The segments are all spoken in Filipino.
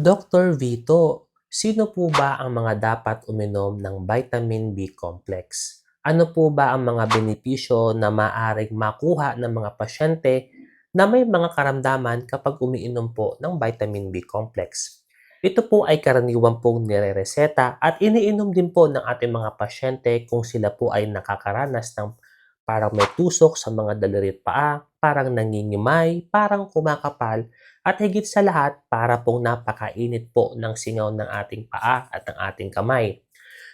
Dr. Vito, sino po ba ang mga dapat uminom ng vitamin B complex? Ano po ba ang mga benepisyo na maaring makuha ng mga pasyente na may mga karamdaman kapag umiinom po ng vitamin B complex? Ito po ay karaniwan pong nirereseta at iniinom din po ng ating mga pasyente kung sila po ay nakakaranas ng parang may tusok sa mga daliri at paa, parang nangingimay, parang kumakapal, at higit sa lahat, para pong napakainit po ng singaw ng ating paa at ng ating kamay.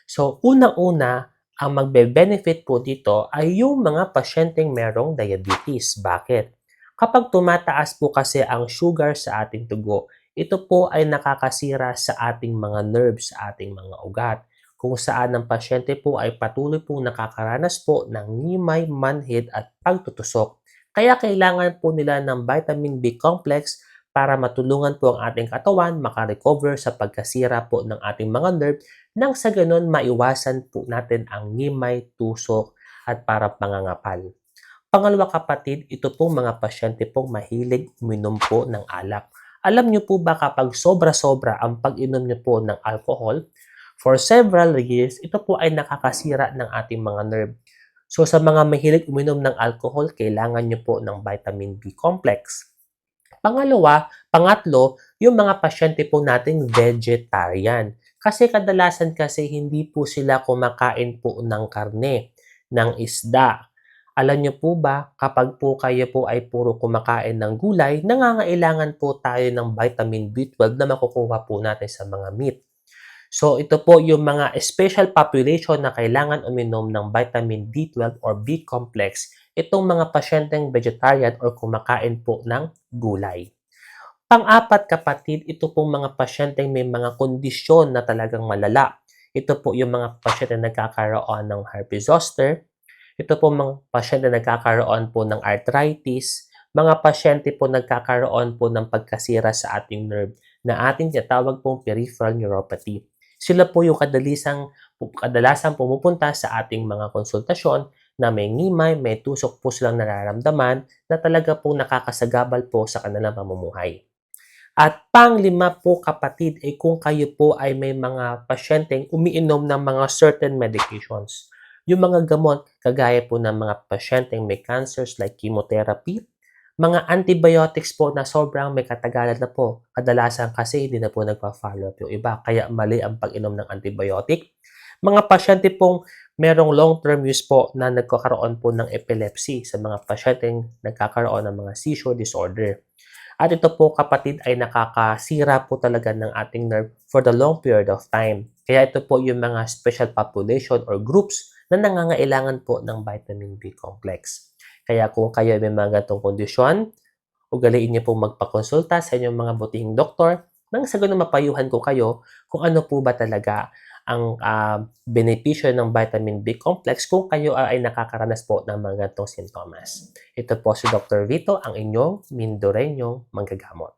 So, unang-una, ang magbe-benefit po dito ay yung mga pasyenteng merong diabetes. Bakit? Kapag tumataas po kasi ang sugar sa ating dugo, ito po ay nakakasira sa ating mga nerves, sa ating mga ugat kung saan ang pasyente po ay patuloy pong nakakaranas po ng ngimay, manhid at pagtutusok. Kaya kailangan po nila ng vitamin B complex para matulungan po ang ating katawan makarecover sa pagkasira po ng ating mga nerve nang sa ganun maiwasan po natin ang ngimay, tusok at para pangangapal. Pangalawa kapatid, ito pong mga pasyente pong mahilig uminom po ng alak. Alam niyo po ba kapag sobra-sobra ang pag-inom niyo po ng alcohol, for several years, ito po ay nakakasira ng ating mga nerve. So sa mga mahilig uminom ng alcohol, kailangan niyo po ng vitamin B complex. Pangalawa, pangatlo, yung mga pasyente po nating vegetarian. Kasi kadalasan kasi hindi po sila kumakain po ng karne, ng isda. Alam niyo po ba, kapag po kayo po ay puro kumakain ng gulay, nangangailangan po tayo ng vitamin B12 na makukuha po natin sa mga meat. So ito po yung mga special population na kailangan uminom ng vitamin B12 or B complex, itong mga pasyenteng vegetarian or kumakain po ng gulay. Pang-apat kapatid, ito po mga pasyenteng may mga kondisyon na talagang malala. Ito po yung mga pasyente na nagkakaroon ng herpes zoster. Ito po mga pasyente na nagkakaroon po ng arthritis. Mga pasyente po nagkakaroon po ng pagkasira sa ating nerve na ating tinatawag pong peripheral neuropathy. Sila po yung kadalisang, kadalasang pumupunta sa ating mga konsultasyon na may ngimay, may tusok po silang nararamdaman na talaga po nakakasagabal po sa kanilang pamumuhay. At panglima po kapatid ay kung kayo po ay may mga pasyenteng umiinom ng mga certain medications. Yung mga gamot, kagaya po ng mga pasyenteng may cancers like chemotherapy, mga antibiotics po na sobrang may katagalan na po. Kadalasan kasi hindi na po nagpa-follow up yung iba, kaya mali ang pag-inom ng antibiotic. Mga pasyente pong merong long-term use po na nagkakaroon po ng epilepsy sa mga pasyenteng nagkakaroon ng mga seizure disorder. At ito po kapatid ay nakakasira po talaga ng ating nerve for the long period of time. Kaya ito po yung mga special population or groups na nangangailangan po ng vitamin B complex. Kaya kung kayo may mga ganitong kondisyon, ugaliin niyo po magpakonsulta sa inyong mga butihing doktor nang sa ganun mapayuhan ko kayo kung ano po ba talaga ang uh, benepisyo ng vitamin B complex kung kayo ay nakakaranas po ng mga ganitong sintomas. Ito po si Dr. Vito, ang inyong Mindoreño manggagamot.